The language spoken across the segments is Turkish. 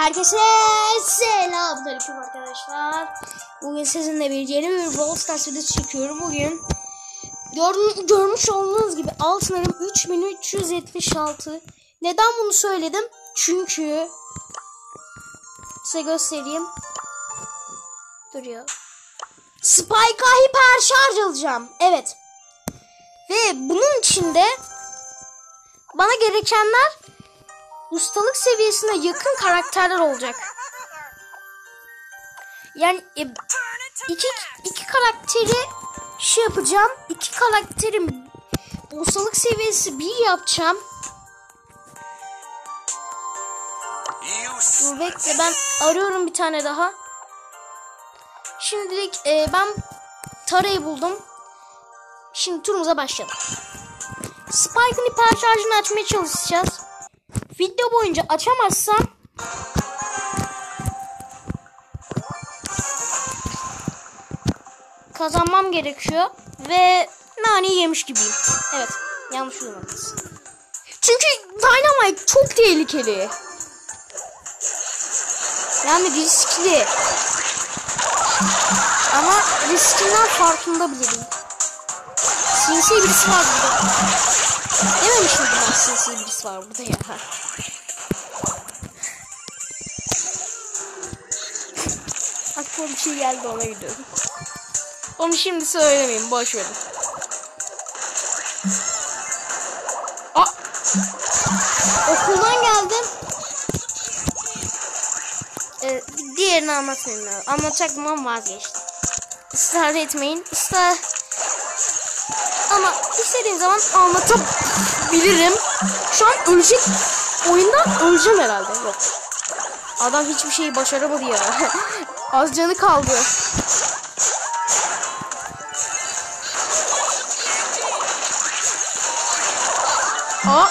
Herkese selamünaleyküm arkadaşlar. Bugün sizinle bir yeni bir Brawl Stars videosu çekiyorum. Bugün gör, görmüş olduğunuz gibi altınlarım 3376. Neden bunu söyledim? Çünkü size göstereyim. Dur ya. Spike'a hiper şarj alacağım. Evet. Ve bunun içinde bana gerekenler ustalık seviyesine yakın karakterler olacak. Yani e, iki, iki karakteri şey yapacağım. İki karakterim ustalık seviyesi bir yapacağım. Dur bekle ben arıyorum bir tane daha. Şimdilik e, ben Tara'yı buldum. Şimdi turumuza başlayalım. Spike'ın hiper şarjını açmaya çalışacağız. Video boyunca açamazsam kazanmam gerekiyor ve nane yemiş gibiyim. Evet, yanlış duymadınız. Çünkü Dynamite çok tehlikeli. Yani riskli. Ama riskinden farkında değil. Sinsi birisi var burada. Dememiş miydim ben sinsi birisi var burada ya. Aklıma bir şey geldi ona gidiyorum. Onu şimdi söylemeyeyim boş verin. Aa! Okuldan geldim. Ee, diğerini anlatmayayım. Anlatacaktım ama vazgeçtim. Israr etmeyin. Israr ama istediğim zaman anlatabilirim. Şu an ölecek. Oyundan öleceğim herhalde. Yok. Adam hiçbir şeyi başaramadı ya. Az canı kaldı. Aa.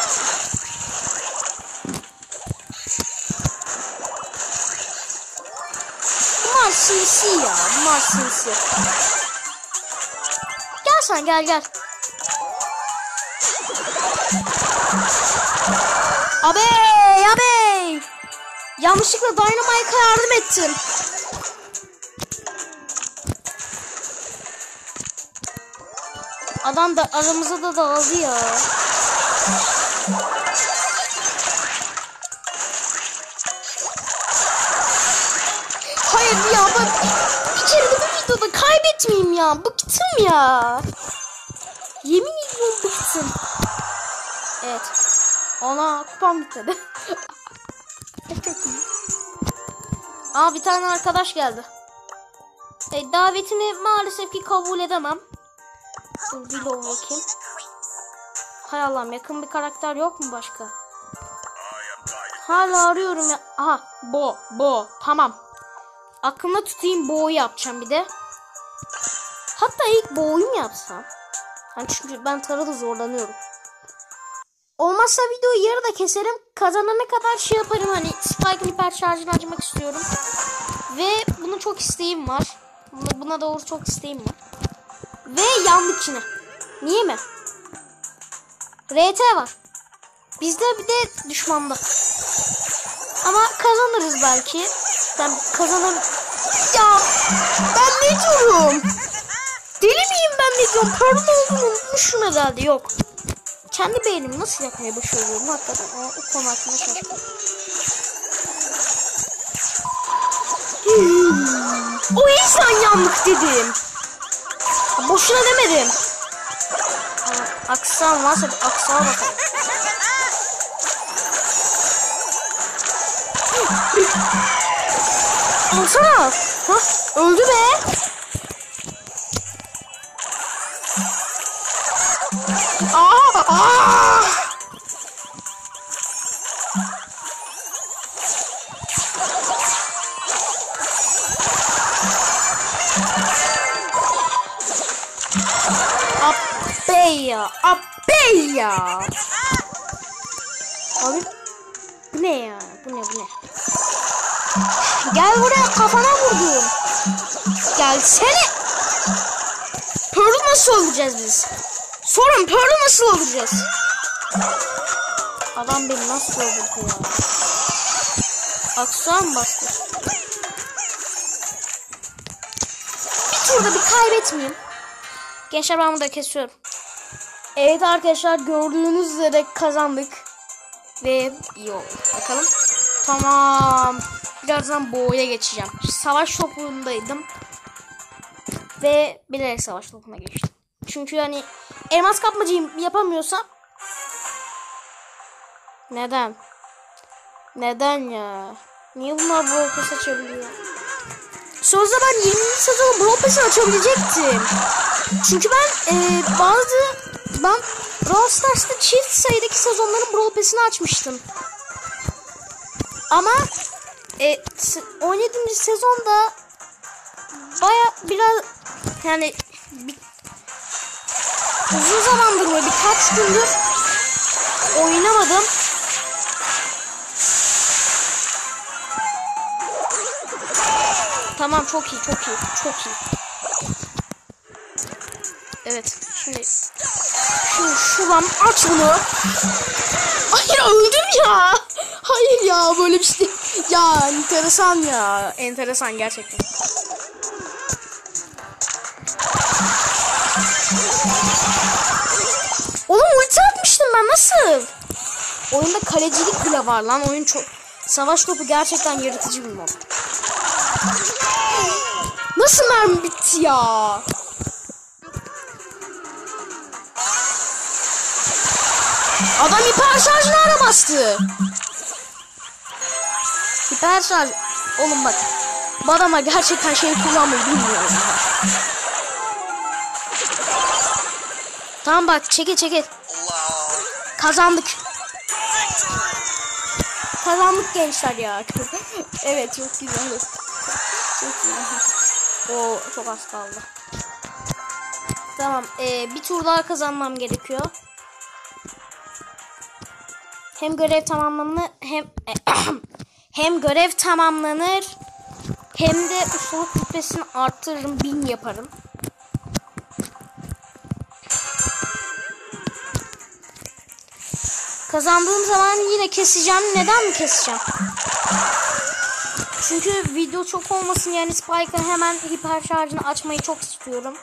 Bunlar sinsi ya. Bunlar sinsi. Gel sen gel gel. Abi abi. Yanlışlıkla Dynamite'a yardım ettim. Adam da aramıza da dağıldı ya. Hayır ya bak bir kere de bu videoda kaybetmeyeyim ya. Bıktım ya. Yemin ediyorum bıktım. Evet. Ona kupam iyi. Aa bir tane arkadaş geldi. E, davetini maalesef ki kabul edemem. Dur bir bakayım. Hay Allah'ım yakın bir karakter yok mu başka? Hala arıyorum ya. Aha Bo Bo tamam. Aklımda tutayım Bo'yu yapacağım bir de. Hatta ilk Bo'yu mu yapsam? Hani çünkü ben tarada zorlanıyorum. Olmazsa videoyu yarıda keserim. Kazanana kadar şey yaparım hani Spike'ın hiper şarjını açmak istiyorum. Ve bunu çok isteğim var. Buna, buna doğru çok isteğim var. Ve yandık yine. Niye mi? RT var. Bizde bir de düşmanda. Ama kazanırız belki. Ben kazanırım. Ya ben ne diyorum? Deli miyim ben ne diyorum? Pardon olduğunu unutmuşum herhalde. Yok. Kendi beynimi nasıl yapmaya başarıyorum hakikaten. O, o konu hakkında şaşkınım. Hmm. O yüzden yandık dedim. Boşuna demedim. Aksan varsa bir aksana bakalım. Alsana. Hah, öldü be. Abeya, abeya. Abi bu ne ya? Bu ne bu ne? Gel buraya kafana vurdum. Gelsene. Pearl nasıl olacağız biz? Sorun Pearl nasıl olacağız? Adam beni nasıl öldürdü ya? Aksuar mı bastı? Bir turda bir kaybetmeyeyim. Gençler ben burada kesiyorum. Evet arkadaşlar gördüğünüz üzere kazandık. Ve iyi oldu. Bakalım. Tamam. Birazdan boğaya geçeceğim. Savaş topundaydım. Ve bilerek savaş topuna geçtim. Çünkü hani elmas kapmacıyım yapamıyorsam neden? Neden ya? Niye bunlar Brawl Pass açabiliyor? Sözde ben 20. sezonu Brawl Pass'ı açabilecektim. Çünkü ben e, bazı ben Brawl Stars'ta çift sayıdaki sezonların Brawl Pass'ini açmıştım. Ama e, 17. sezonda baya biraz yani bir, uzun zamandır mı birkaç gündür oynamadım. Tamam çok iyi çok iyi çok iyi. Evet şimdi şu şuram aç bunu. Hayır öldüm ya. Hayır ya böyle bir şey. Ya enteresan ya. Enteresan gerçekten. Oğlum ulti atmıştım ben nasıl? Oyunda kalecilik bile var lan. Oyun çok savaş topu gerçekten yaratıcı bir mod. Nasıl mermi bitti ya? Adam hiper şarjını ara bastı. Hiper şarj. Oğlum bak. Bu gerçekten şey kullanmayı bilmiyorum. Tamam bak çekil çekil. Kazandık. Kazandık gençler ya. evet çok güzel. Çok güzel. Oo çok az kaldı. Tamam ee, bir tur daha kazanmam gerekiyor. Hem görev tamamlanır hem hem görev tamamlanır hem de ustalık rütbesini arttırırım bin yaparım. Kazandığım zaman yine keseceğim. Neden mi keseceğim? Çünkü video çok olmasın yani Spike'ın hemen hiper şarjını açmayı çok istiyorum.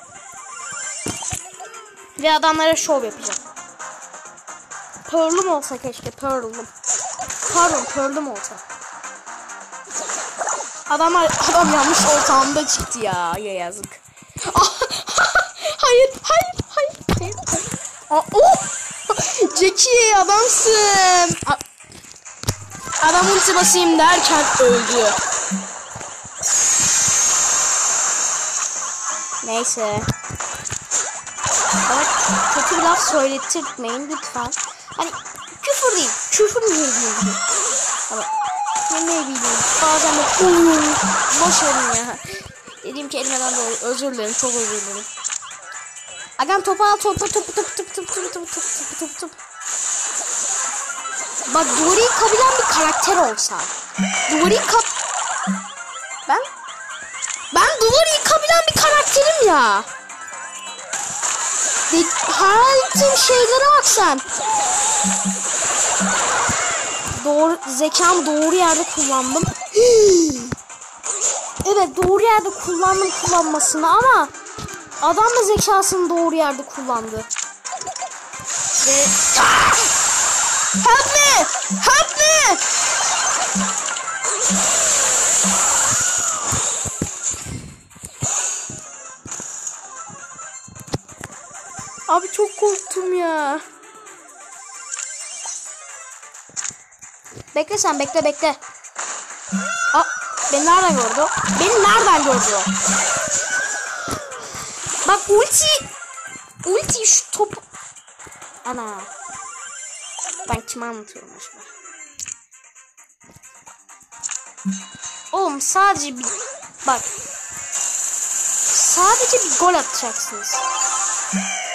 Ve adamlara şov yapacağım. Pearl'üm olsa keşke Pearl'üm. Pardon Pearl'üm olsa. Adamlar adam yanlış ortamda çıktı ya. Ya yazık. hayır, hayır, hayır, hayır. hayır. Aa, oh! Jackie adamsın. A Adam ulti basayım derken öldü. Neyse. Bana kötü bir laf söyletirmeyin lütfen. Hani küfür değil. Küfür mü diyeyim? Ama ne bileyim. Bazen de uuu. Boş verin ya. Dediğim kelimeden dolayı özür dilerim. Çok özür dilerim. Agam topu al topu topu topu topu topu topu topu topu topu topu Bak duvarı yıkabilen bir karakter olsa. Duvarı yıkap... Ben? Ben duvarı yıkabilen bir karakterim ya. De hayal şeylere bak sen. Doğru, zekam doğru yerde kullandım. evet doğru yerde kullandım kullanmasını ama adam da zekasını doğru yerde kullandı. Ve... Help me! Help me! Abi çok korktum ya. Bekle sen bekle bekle. Aa, beni nereden gördü? Beni nereden gördü? Bak ulti. Ulti şu top. Ana. Ben kime anlatıyorum acaba? Oğlum sadece bir bak. Sadece bir gol atacaksınız.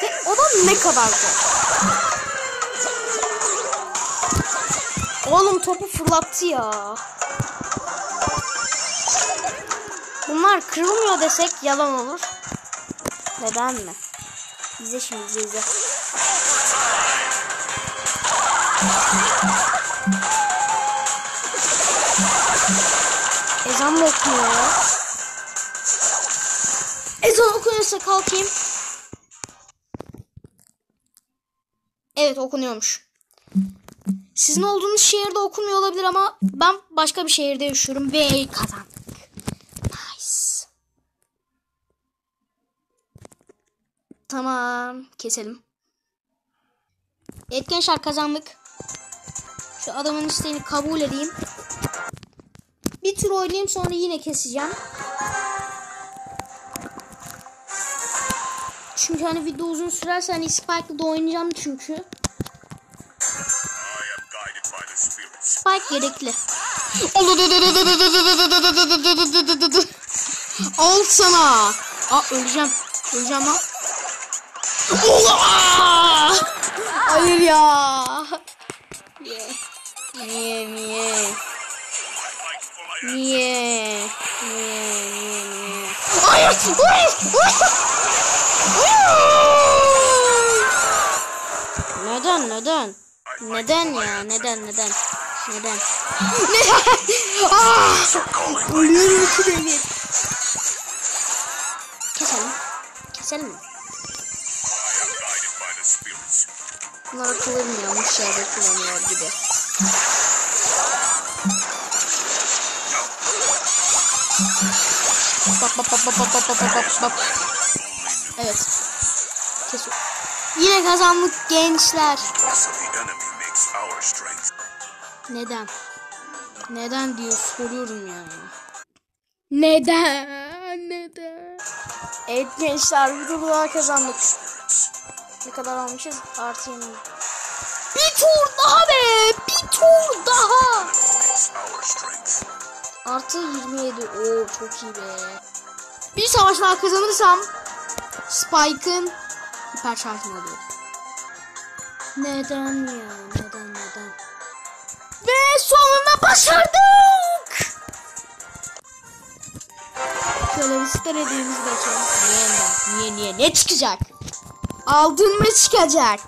Ve o da ne kadar zor. Oğlum topu fırlattı ya. Bunlar kırılmıyor desek yalan olur. Neden mi? Bize şimdi bize. bize. Ezan mı okunuyor? Ezan okunuyorsa kalkayım. Evet okunuyormuş. Sizin olduğunuz şehirde okunmuyor olabilir ama ben başka bir şehirde yaşıyorum ve kazandık. Nice. Tamam keselim. Evet gençler kazandık. Şu adamın isteğini kabul edeyim. Bir tur oynayayım sonra yine keseceğim. Çünkü hani video uzun sürerse hani Spike'la da oynayacağım çünkü. Spike gerekli. Al sana. Aa öleceğim. Öleceğim. Ola! Hayır ya. Niye? Niye niye? Niye? Niye niye niye? Hayır! Hayır! Neden neden? Ya? Neden neden? Neden? Neden? Ah! Ölüyorum sürekli. Keselim. Keselim mi? Bunlar akıllarını yanlış yerde kullanıyor gibi. Bak bak bak bak bak bak bak bak bak. Evet. Kesiyor. Yine kazandık gençler. Neden? Neden diye soruyorum ya. Neden? Neden? Evet gençler bir tur daha kazandık. Ne kadar almışız? Artı 20. Bir tur daha be! Bir tur daha! Artı 27. Oo çok iyi be. Bir savaş daha kazanırsam Spike'ın hiper şarjını alıyor. Neden ya? Neden neden? Ve sonunda başardık! Şöyle bir star hediyemizi de açalım. Niye ben? Niye niye? Ne çıkacak? Aldın mı çıkacak?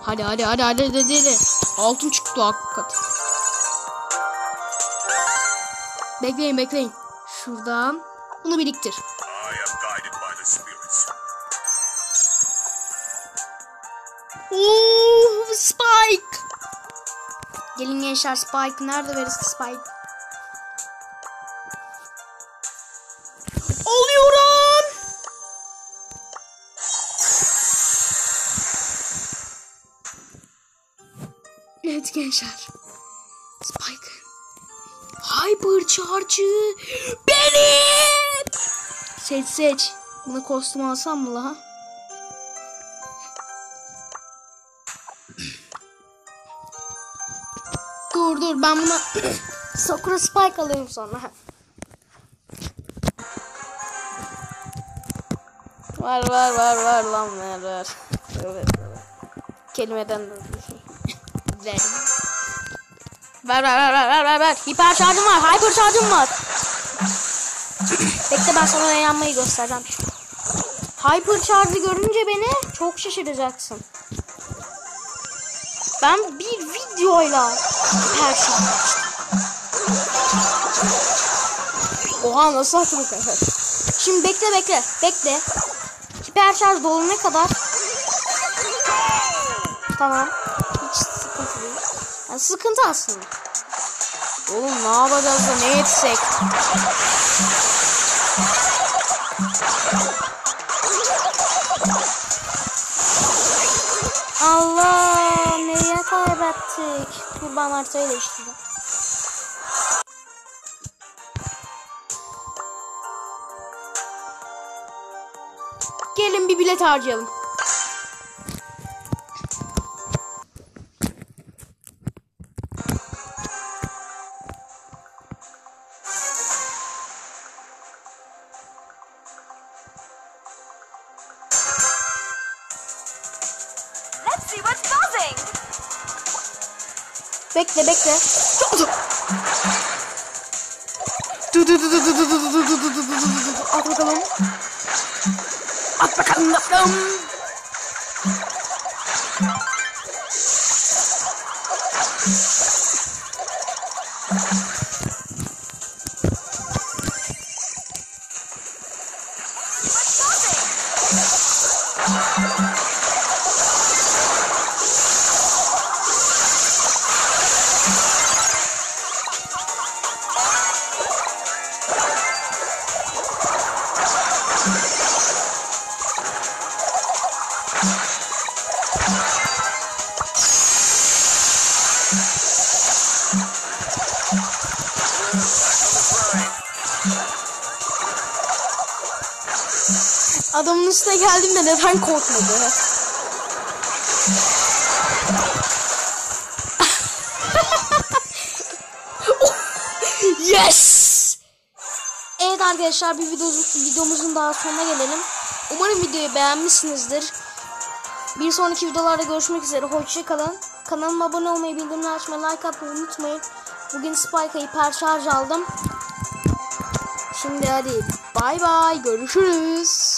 Hadi hadi hadi hadi hadi hadi. Altın çıktı hakikaten. Bekleyin bekleyin. Şuradan bunu biriktir. Spirits. Oo, Spike. Gelin gençler Spike nerede verirsin Spike? Alıyorum. Evet gençler. Spike. Hyper Charge'ı benim. Seç seç. Buna kostüm alsam mı la? Dur dur ben buna Sakura Spike alayım sonra. Var var var var lan var var. Evet. evet. Kelimeden de Ver. Ver ver ver ver ver ver. Hiper şarjım var. Hyper şarjım var. Bekle ben sana yanmayı göstereceğim. Hyper şarjı görünce beni çok şaşıracaksın. Ben bir videoyla açtım. Oha nasıl açtım kadar? Şimdi bekle bekle bekle. Hiper şarj dolana kadar. Tamam. Hiç sıkıntı değil. Yani sıkıntı aslında. Oğlum ne yapacağız da ne etsek? Ben haritayı değiştireceğim. Gelin bir bilet harcayalım. Let's see what's buzzing. Bekle bekle. Du du du du du du du du du du du du du du du du. At bakalım. At bakalım bakalım. Adamın üstüne geldiğimde neden korkmadı? yes! Evet arkadaşlar bir videomuzun, videomuzun daha sonuna gelelim. Umarım videoyu beğenmişsinizdir. Bir sonraki videolarda görüşmek üzere. Hoşçakalın. Kanalıma abone olmayı, bildirimleri açmayı, like atmayı unutmayın. Bugün Spike'a hiper aldım. Şimdi hadi bay bay görüşürüz.